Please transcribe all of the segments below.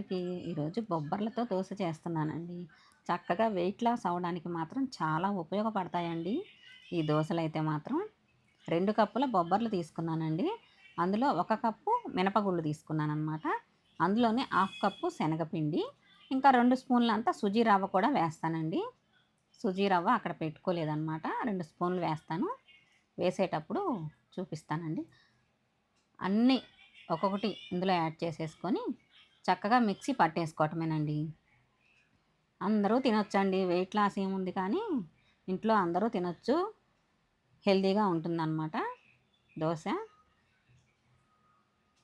అందరికీ ఈరోజు బొబ్బర్లతో దోశ చేస్తున్నానండి. చక్కగా వెయిట్ లాస్ అవ్వడానికి మాత్రం చాలా ఉపయోగపడతాయండి. ఈ దోశలు అయితే మాత్రం రెండు కప్పుల బొబ్బర్లు తీసుకున్నానండి. అందులో ఒక కప్పు మినపగుళ్ళు తీసుకున్నాను అనమాట అందులోనే హాఫ్ కప్పు శనగపిండి ఇంకా రెండు స్పూన్లు అంతా సుజీ రవ్వ కూడా వేస్తానండి. సుజీ రవ్వ అక్కడ పెట్టుకోలేదన్నమాట. రెండు స్పూన్లు వేస్తాను. వేసేటప్పుడు చూపిస్తానండి. అన్నీ ఒక్కొక్కటి ఇందులో యాడ్ చేసేసుకొని చక్కగా మిక్సీ పట్టేసుకోవటమేనండి. అందరూ తినొచ్చండి. వెయిట్ లాస్ ఏముంది కానీ ఇంట్లో అందరూ తినొచ్చు. హెల్దీగా ఉంటుందన్నమాట. దోశ.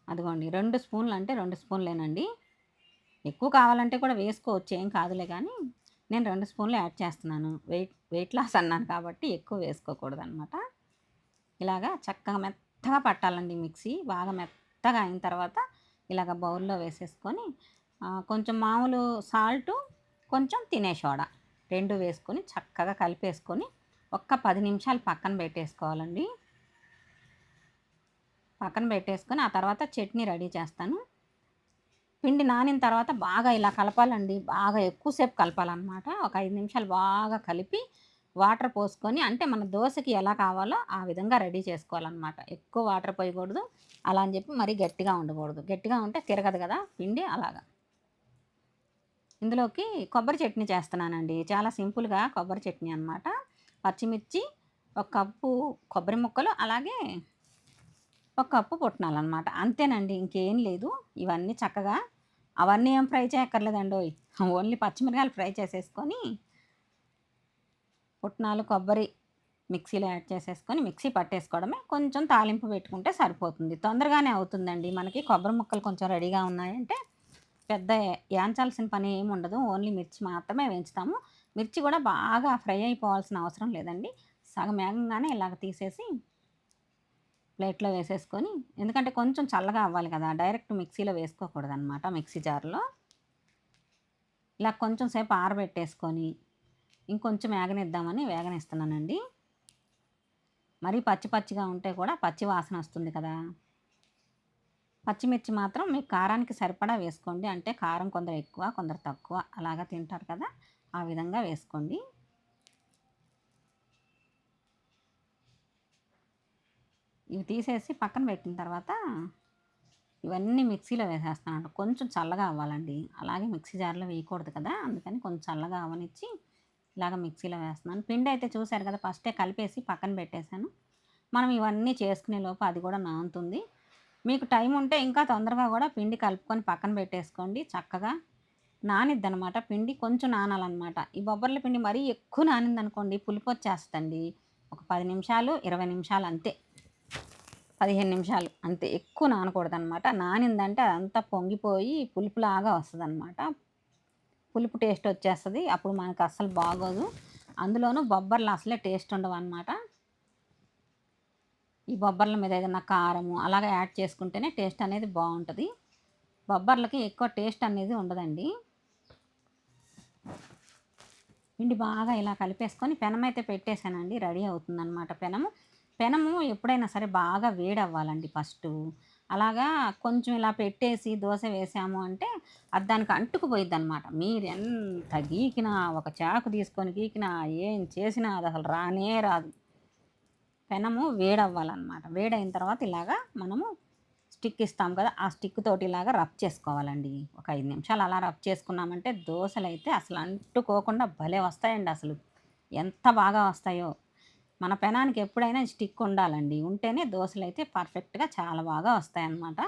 అదిగోండి. రెండు స్పూన్లు అంటే రెండు స్పూన్లేనండి. ఎక్కువ కావాలంటే కూడా వేసుకోవచ్చు. ఏం కాదులే కానీ నేను రెండు స్పూన్లు యాడ్ చేస్తున్నాను. వెయిట్ వెయిట్ లాస్ అన్నాను కాబట్టి ఎక్కువ వేసుకోకూడదు అనమాట ఇలాగా చక్కగా మెత్తగా పట్టాలండి మిక్సీ. బాగా మెత్తగా అయిన తర్వాత ఇలాగ బౌల్లో వేసేసుకొని కొంచెం మామూలు సాల్టు కొంచెం తినే సోడా రెండు వేసుకొని చక్కగా కలిపేసుకొని ఒక్క పది నిమిషాలు పక్కన పెట్టేసుకోవాలండి. పక్కన పెట్టేసుకొని ఆ తర్వాత చట్నీ రెడీ చేస్తాను. పిండి నానిన తర్వాత బాగా ఇలా కలపాలండి. బాగా ఎక్కువసేపు కలపాలన్నమాట. ఒక ఐదు నిమిషాలు బాగా కలిపి వాటర్ పోసుకొని అంటే మన దోశకి ఎలా కావాలో ఆ విధంగా రెడీ చేసుకోవాలన్నమాట. ఎక్కువ వాటర్ పోయకూడదు. అలా అని చెప్పి మరీ గట్టిగా ఉండకూడదు. గట్టిగా ఉంటే తిరగదు కదా పిండి అలాగా. ఇందులోకి కొబ్బరి చట్నీ చేస్తున్నానండి. చాలా సింపుల్గా కొబ్బరి చట్నీ అనమాట పచ్చిమిర్చి ఒక కప్పు కొబ్బరి ముక్కలు అలాగే ఒక కప్పు పుట్నాలు అనమాట అంతేనండి ఇంకేం లేదు. ఇవన్నీ చక్కగా అవన్నీ ఏం ఫ్రై చేయక్కర్లేదండి ఓన్లీ పచ్చిమిరకాయలు ఫ్రై చేసేసుకొని పుట్నాలు కొబ్బరి మిక్సీలో యాడ్ చేసేసుకొని మిక్సీ పట్టేసుకోవడమే. కొంచెం తాలింపు పెట్టుకుంటే సరిపోతుంది. తొందరగానే అవుతుందండి. మనకి కొబ్బరి ముక్కలు కొంచెం రెడీగా ఉన్నాయంటే పెద్ద యాంచాల్సిన పని ఏమి ఉండదు. ఓన్లీ మిర్చి మాత్రమే వేయించుతాము. మిర్చి కూడా బాగా ఫ్రై అయిపోవాల్సిన అవసరం లేదండి. సగం వేగంగానే ఇలాగ తీసేసి ప్లేట్లో వేసేసుకొని ఎందుకంటే కొంచెం చల్లగా అవ్వాలి కదా డైరెక్ట్ మిక్సీలో వేసుకోకూడదు అనమాట మిక్సీ జార్లో. ఇలా కొంచెం సేపు ఆరబెట్టేసుకొని ఇంకొంచెం వేగనిద్దామని వేగనిస్తున్నానండి. మరీ పచ్చి పచ్చిగా ఉంటే కూడా పచ్చి వాసన వస్తుంది కదా. పచ్చిమిర్చి మాత్రం మీ కారానికి సరిపడా వేసుకోండి. అంటే కారం కొందరు ఎక్కువ కొందరు తక్కువ అలాగా తింటారు కదా. ఆ విధంగా వేసుకోండి. ఇవి తీసేసి పక్కన పెట్టిన తర్వాత ఇవన్నీ మిక్సీలో వేసేస్తాను కొంచెం చల్లగా అవ్వాలండి. అలాగే మిక్సీ జార్లో వేయకూడదు కదా. అందుకని కొంచెం చల్లగా అవ్వనిచ్చి ఇలాగ మిక్సీలో వేస్తున్నాను. పిండి అయితే చూశారు కదా ఫస్టే కలిపేసి పక్కన పెట్టేశాను. మనం ఇవన్నీ చేసుకునే లోపు అది కూడా నానుతుంది. మీకు టైం ఉంటే ఇంకా తొందరగా కూడా పిండి కలుపుకొని పక్కన పెట్టేసుకోండి. చక్కగా నానిద్ది అనమాట పిండి కొంచెం నానాలన్నమాట. ఈ బొబ్బర్ల పిండి మరీ ఎక్కువ నానింది అనుకోండి పులిపు వచ్చేస్తండి ఒక పది నిమిషాలు ఇరవై నిమిషాలు అంతే. పదిహేను నిమిషాలు అంతే. ఎక్కువ నానకూడదు అనమాట నానిందంటే అదంతా పొంగిపోయి పులుపులాగా వస్తుంది అనమాట పులుపు టేస్ట్ వచ్చేస్తుంది. అప్పుడు మనకు అస్సలు బాగోదు. అందులోనూ బొబ్బర్లు అసలే టేస్ట్ ఉండవు అనమాట ఈ బొబ్బర్ల మీద ఏదైనా కారము అలాగే యాడ్ చేసుకుంటేనే టేస్ట్ అనేది బాగుంటుంది. బొబ్బర్లకి ఎక్కువ టేస్ట్ అనేది ఉండదండి. పిండి బాగా ఇలా కలిపేసుకొని పెనం అయితే పెట్టేశానండి. రెడీ అవుతుందన్నమాట పెనము. పెనము ఎప్పుడైనా సరే బాగా వేడి అవ్వాలండి ఫస్ట్. అలాగా కొంచెం ఇలా పెట్టేసి దోశ వేసాము అంటే అది దానికి అంటుకుపోయిద్ది అనమాట మీరు ఎంత గీకినా ఒక చాకు తీసుకొని గీకినా ఏం చేసినా అది అసలు రానే రాదు. పెనము వేడవ్వాలన్నమాట. వేడైన తర్వాత ఇలాగా మనము స్టిక్ ఇస్తాం కదా ఆ స్టిక్ తోటి ఇలాగా రబ్ చేసుకోవాలండి. ఒక ఐదు నిమిషాలు అలా రబ్ చేసుకున్నామంటే దోశలు అయితే అసలు అంటుకోకుండా భలే వస్తాయండి అసలు. ఎంత బాగా వస్తాయో. మన పెనానికి ఎప్పుడైనా స్టిక్ ఉండాలండి. ఉంటేనే దోశలు అయితే పర్ఫెక్ట్గా చాలా బాగా వస్తాయన్నమాట.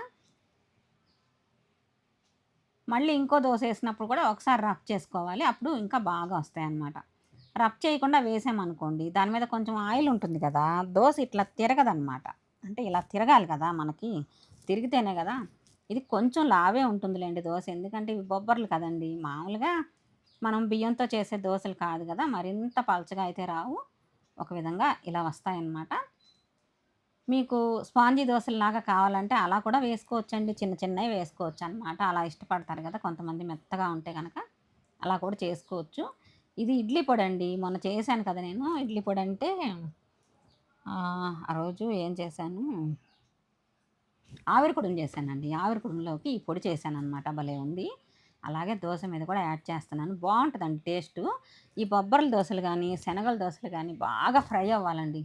మళ్ళీ ఇంకో దోశ వేసినప్పుడు కూడా ఒకసారి రఫ్ చేసుకోవాలి. అప్పుడు ఇంకా బాగా వస్తాయన్నమాట. రఫ్ చేయకుండా వేసామనుకోండి దాని మీద కొంచెం ఆయిల్ ఉంటుంది కదా దోశ ఇట్లా తిరగదనమాట అంటే ఇలా తిరగాలి కదా మనకి తిరిగితేనే కదా. ఇది కొంచెం లావే ఉంటుందిలేండి దోశ. ఎందుకంటే ఇవి బొబ్బర్లు కదండి. మామూలుగా మనం బియ్యంతో చేసే దోశలు కాదు కదా. మరింత పలచగా అయితే రావు. ఒక విధంగా ఇలా వస్తాయన్నమాట. మీకు స్పాంజీ దోశలాగా కావాలంటే అలా కూడా వేసుకోవచ్చండి. చిన్న చిన్నవి వేసుకోవచ్చు అనమాట అలా ఇష్టపడతారు కదా కొంతమంది మెత్తగా ఉంటే కనుక అలా కూడా చేసుకోవచ్చు. ఇది ఇడ్లీ పొడి అండి మొన్న చేశాను కదా నేను. ఇడ్లీ పొడి అంటే ఆ రోజు ఏం చేశాను? ఆవిరికుడుం చేశానండి. ఆవిరికుడంలోకి ఈ పొడి చేశాను అనమాట భలే ఉంది. అలాగే దోశ మీద కూడా యాడ్ చేస్తున్నాను. బాగుంటుందండి టేస్ట్. ఈ బొబ్బర్ల దోశలు కానీ శనగల దోశలు కానీ బాగా ఫ్రై అవ్వాలండి.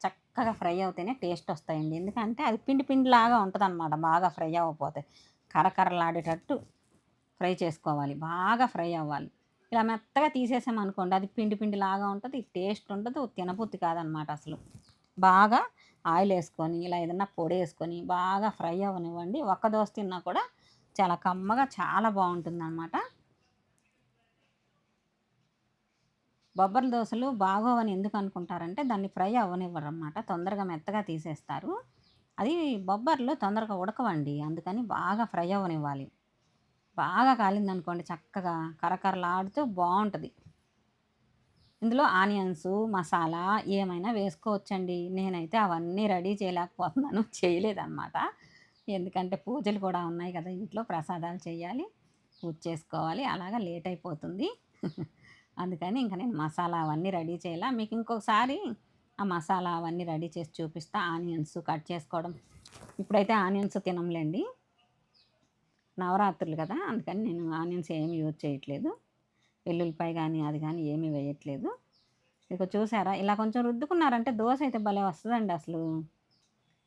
చక్కగా ఫ్రై అవుతేనే టేస్ట్ వస్తాయండి. ఎందుకంటే అది పిండి పిండిలాగా ఉంటుంది అనమాట బాగా ఫ్రై అవ్వకపోతే కరకరలాడేటట్టు ఫ్రై చేసుకోవాలి. బాగా ఫ్రై అవ్వాలి. ఇలా మెత్తగా తీసేసామనుకోండి అది పిండి పిండి లాగా ఉంటుంది టేస్ట్ ఉండదు తినబుద్ధి కాదనమాట అసలు. బాగా ఆయిల్ వేసుకొని ఇలా ఏదన్నా పొడి వేసుకొని బాగా ఫ్రై అవ్వనివ్వండి. ఒక్క దోశ తిన్నా కూడా చాలా కమ్మగా చాలా బాగుంటుంది అనమాట బొబ్బరి దోశలు బాగోవని ఎందుకు అనుకుంటారంటే దాన్ని ఫ్రై అవ్వనివ్వరు అనమాట తొందరగా మెత్తగా తీసేస్తారు. అది బొబ్బర్లు తొందరగా ఉడకవండి. అందుకని బాగా ఫ్రై అవ్వనివ్వాలి. బాగా కాలిందనుకోండి చక్కగా కరకరలాడుతూ బాగుంటుంది. ఇందులో ఆనియన్స్ మసాలా ఏమైనా వేసుకోవచ్చండి. నేనైతే అవన్నీ రెడీ చేయలేకపోతున్నాను. చేయలేదన్నమాట. ఎందుకంటే పూజలు కూడా ఉన్నాయి కదా ఇంట్లో ప్రసాదాలు చేయాలి పూజ చేసుకోవాలి అలాగా లేట్ అయిపోతుంది. అందుకని ఇంకా నేను మసాలా అవన్నీ రెడీ చేయాలా. మీకు ఇంకొకసారి ఆ మసాలా అవన్నీ రెడీ చేసి చూపిస్తా. ఆనియన్స్ కట్ చేసుకోవడం. ఇప్పుడైతే ఆనియన్స్ తినంలేండి నవరాత్రులు కదా అందుకని నేను ఆనియన్స్ ఏమి యూజ్ చేయట్లేదు. వెల్లుల్లిపాయ కానీ అది కానీ ఏమీ వేయట్లేదు. ఇక చూసారా ఇలా కొంచెం రుద్దుకున్నారంటే దోశ అయితే భలే వస్తుందండి అసలు.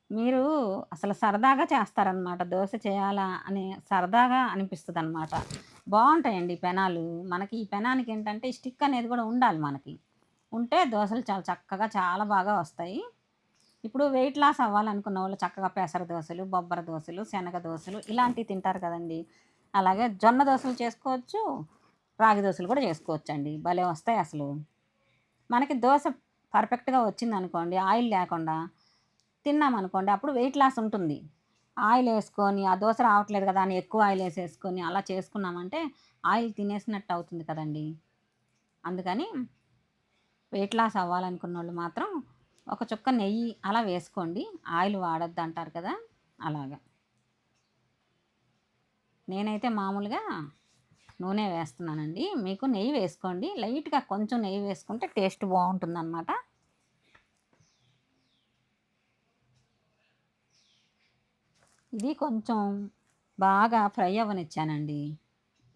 మీరు అసలు సరదాగా చేస్తారనమాట దోశ చేయాలా అని సరదాగా అనిపిస్తుంది అనమాట బాగుంటాయండి ఈ పెనాలు. మనకి ఈ పెనానికి ఏంటంటే స్టిక్ అనేది కూడా ఉండాలి మనకి. ఉంటే దోశలు చాలా చక్కగా చాలా బాగా వస్తాయి. ఇప్పుడు వెయిట్ లాస్ అవ్వాలనుకున్న వాళ్ళు చక్కగా పెసర దోశలు బొబ్బర దోశలు శనగ దోశలు ఇలాంటివి తింటారు కదండి. అలాగే జొన్న దోశలు చేసుకోవచ్చు రాగి దోశలు కూడా చేసుకోవచ్చు అండి భలే వస్తాయి అసలు. మనకి దోశ పర్ఫెక్ట్గా వచ్చింది అనుకోండి ఆయిల్ లేకుండా తిన్నామనుకోండి అప్పుడు వెయిట్ లాస్ ఉంటుంది. ఆయిల్ వేసుకొని ఆ దోశ రావట్లేదు కదా అని ఎక్కువ ఆయిల్ వేసేసుకొని అలా చేసుకున్నామంటే ఆయిల్ తినేసినట్టు అవుతుంది కదండి. అందుకని వెయిట్ లాస్ అవ్వాలనుకున్న వాళ్ళు మాత్రం ఒక చుక్క నెయ్యి అలా వేసుకోండి. ఆయిల్ వాడద్దు అంటారు కదా అలాగా. నేనైతే మామూలుగా నూనె వేస్తున్నానండి. మీకు నెయ్యి వేసుకోండి. లైట్గా కొంచెం నెయ్యి వేసుకుంటే టేస్ట్ బాగుంటుందన్నమాట. ఇది కొంచెం బాగా ఫ్రై అవ్వనిచ్చానండి.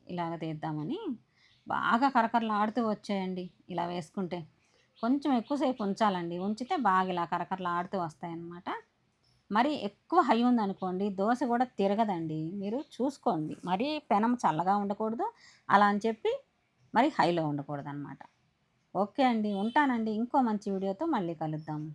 ఇలాగ తీద్దామని. బాగా కరకరలాడుతూ వచ్చాయండి ఇలా వేసుకుంటే. కొంచెం ఎక్కువసేపు ఉంచాలండి. ఉంచితే బాగా ఇలా కరకరలాడుతూ వస్తాయన్నమాట. మరి ఎక్కువ హై ఉందనుకోండి దోశ కూడా తిరగదండి. మీరు చూసుకోండి. మరీ పెనం చల్లగా ఉండకూడదు. అలా అని చెప్పి మరి హైలో ఉండకూడదు అనమాట ఓకే అండి. ఉంటానండి. ఇంకో మంచి వీడియోతో మళ్ళీ కలుద్దాము